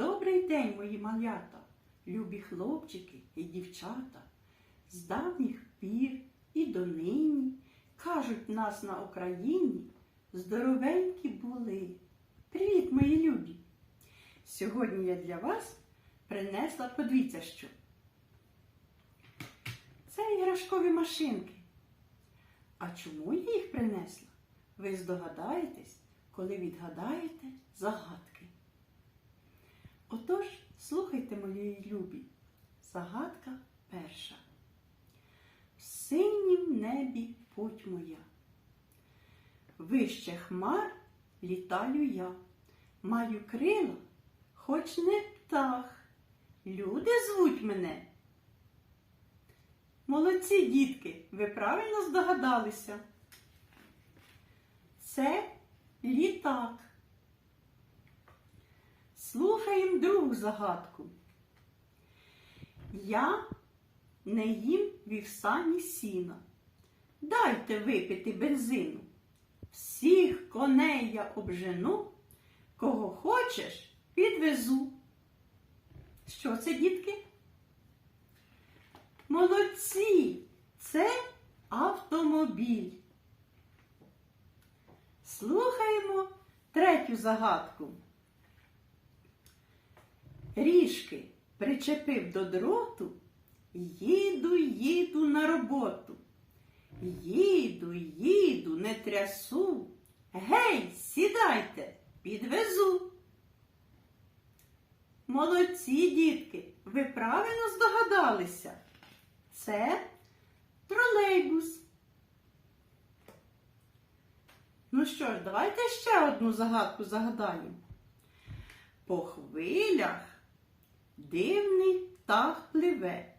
Добрий день, мої малята, любі хлопчики і дівчата. З давніх пір і донині кажуть нас на Україні, здоровенькі були. Привіт, мої любі! Сьогодні я для вас принесла подивіться що. Це іграшкові машинки. А чому я їх принесла? Ви здогадаєтесь, коли відгадаєте загадки. Отож, слухайте, мої любі. Загадка перша. В синім небі путь моя. Вище хмар літаю я. Маю крила, хоч не птах. Люди звуть мене. Молодці, дітки, ви правильно здогадалися. Це літак. Слухаємо другу загадку. Я не їм вівса ні сіна. Дайте випити бензину. Всіх коней я обжену, кого хочеш, підвезу. Що це, дітки? Молодці! Це автомобіль. Слухаємо третю загадку. Ріжки причепив до дроту, їду, їду на роботу. Їду, їду, не трясу. Гей, сідайте, підвезу. Молодці, дітки, ви правильно здогадалися. Це тролейбус. Ну що ж, давайте ще одну загадку загадаємо. По хвилях дивний птах пливе,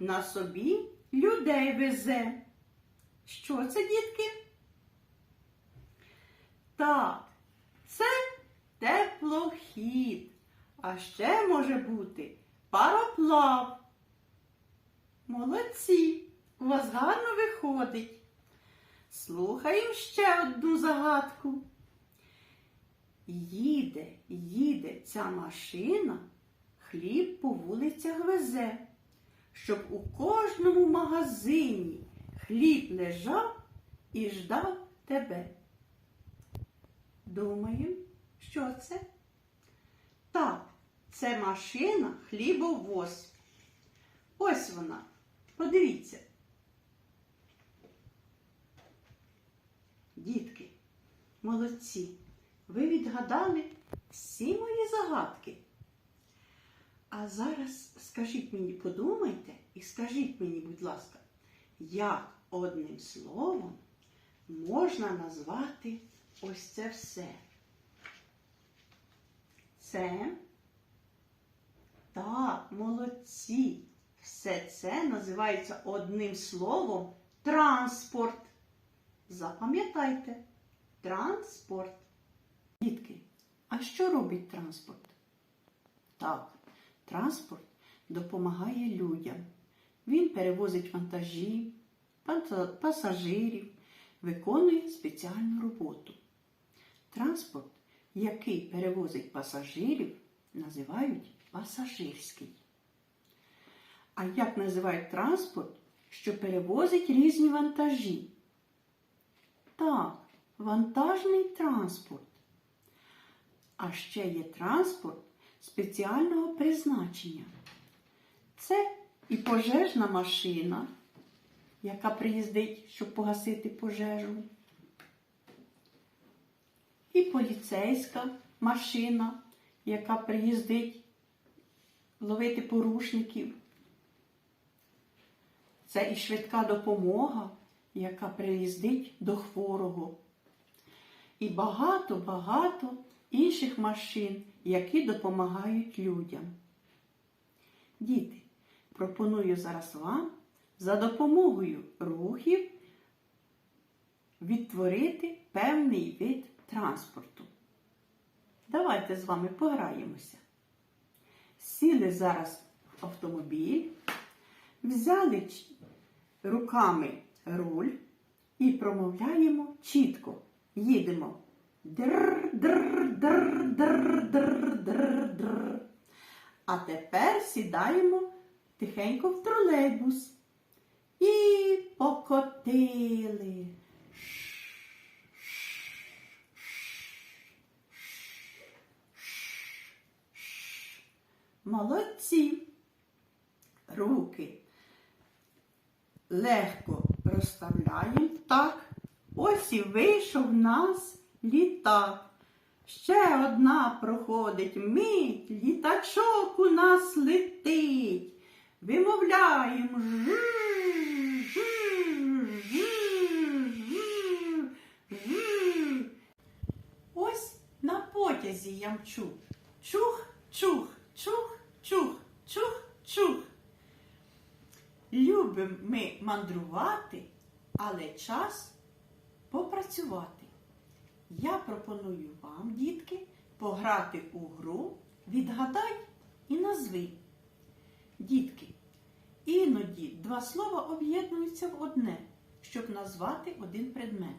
на собі людей везе. Що це, дітки? Так, це теплохід, а ще може бути пароплав. Молодці, у вас гарно виходить. Слухаємо ще одну загадку. Їде, їде ця машина, хліб по вулицях везе, щоб у кожному магазині хліб лежав і ждав тебе. Думаю, що це? Так, це машина хлібовоз. Ось вона. Подивіться. Дітки, молодці, ви відгадали всі мої загадки. А зараз скажіть мені, подумайте і скажіть мені, будь ласка, як одним словом можна назвати ось це все? Це так, молодці. Все це називається одним словом транспорт. Запам'ятайте, транспорт. Дітки, а що робить транспорт? Так, транспорт допомагає людям. Він перевозить вантажі, пасажирів, виконує спеціальну роботу. Транспорт, який перевозить пасажирів, називають пасажирський. А як називають транспорт, що перевозить різні вантажі? Так, вантажний транспорт. А ще є транспорт спеціального призначення. Це і пожежна машина, яка приїздить, щоб погасити пожежу. І поліцейська машина, яка приїздить ловити порушників. Це і швидка допомога, яка приїздить до хворого. І багато-багато інших машин, які допомагають людям. Діти, пропоную зараз вам за допомогою рухів відтворити певний вид транспорту. Давайте з вами пограємося. Сіли зараз в автомобіль, взяли руками руль і промовляємо чітко. Їдемо. Др, др, др, др, др, др, др. А тепер сідаємо тихенько в тролейбус. І покотили. Молодці. Руки легко розставляємо так. Ось і вийшов в нас літак. Ще одна проходить мить, літачок у нас летить. Вимовляємо жу. Ось на потязі я мчу. Чух, чух, чух, чух, чух, чух. Любимо ми мандрувати, але час попрацювати. Я пропоную вам, дітки, пограти у гру Відгадай і назви. Дітки, іноді два слова об'єднуються в одне, щоб назвати один предмет.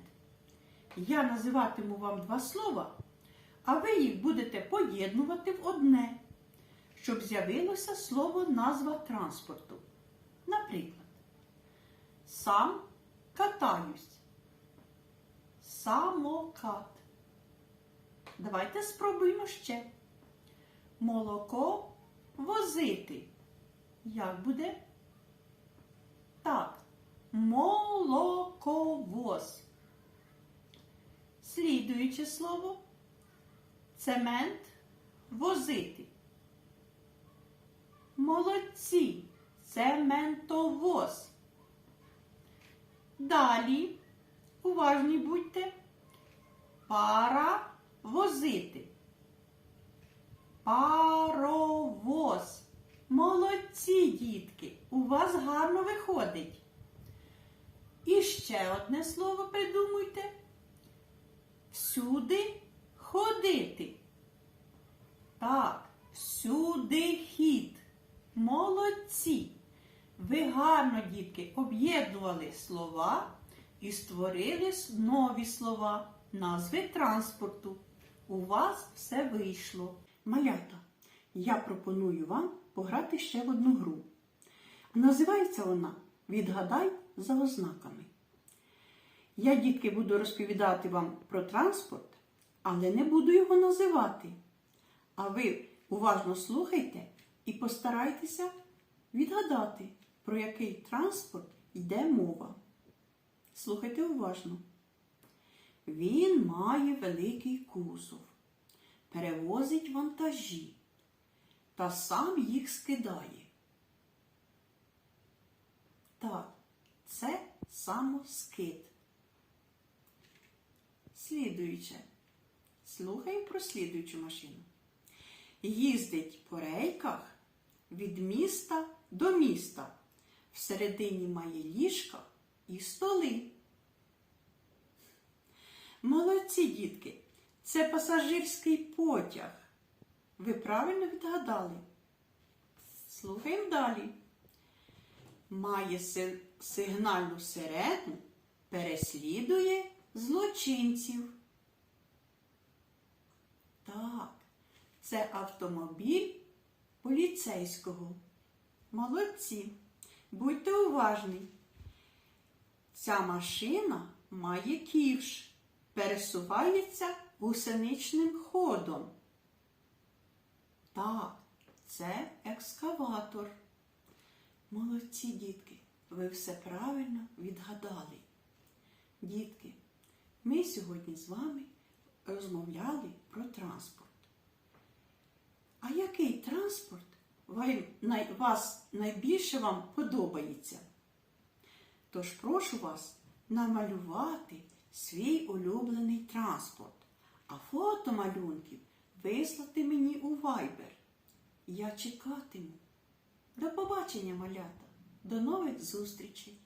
Я називатиму вам два слова, а ви їх будете поєднувати в одне, щоб з'явилося слово назва транспорту. Наприклад, сам катаюсь. Самокат. Давайте спробуємо ще. Молоко возити. Як буде? Так. Молоковоз. Слідуюче слово. Цемент возити. Молодці. Цементовоз. Далі. Уважні будьте. Пара возити. Паровоз. Молодці, дітки. У вас гарно виходить. І ще одне слово придумуйте. Всюди ходити. Так, всюди хід. Молодці. Ви гарно, дітки, об'єднували слова і створили нові слова, назви транспорту. У вас все вийшло. Малята, я пропоную вам пограти ще в одну гру. Називається вона Відгадай за ознаками. Я, дітки, буду розповідати вам про транспорт, але не буду його називати. А ви уважно слухайте і постарайтеся відгадати, про який транспорт йде мова. Слухайте уважно. Він має великий кузов, перевозить вантажі та сам їх скидає. Так, це самоскид. Слідуюче. Слухаємо про слідуючу машину. Їздить по рейках від міста до міста. Всередині має ліжка і столи. Молодці дітки, це пасажирський потяг. Ви правильно відгадали? Слухаємо далі. Має сигнальну сирену, переслідує злочинців. Так, це автомобіль поліцейського. Молодці. Будьте уважні. Ця машина має ківш, пересувається гусеничним ходом. Так, це екскаватор. Молодці, дітки, ви все правильно відгадали. Дітки, ми сьогодні з вами розмовляли про транспорт. А який транспорт вас найбільше вам подобається? Тож прошу вас намалювати свій улюблений транспорт, а фото малюнків вислати мені у Viber. Я чекатиму. До побачення, малята. До нових зустрічей!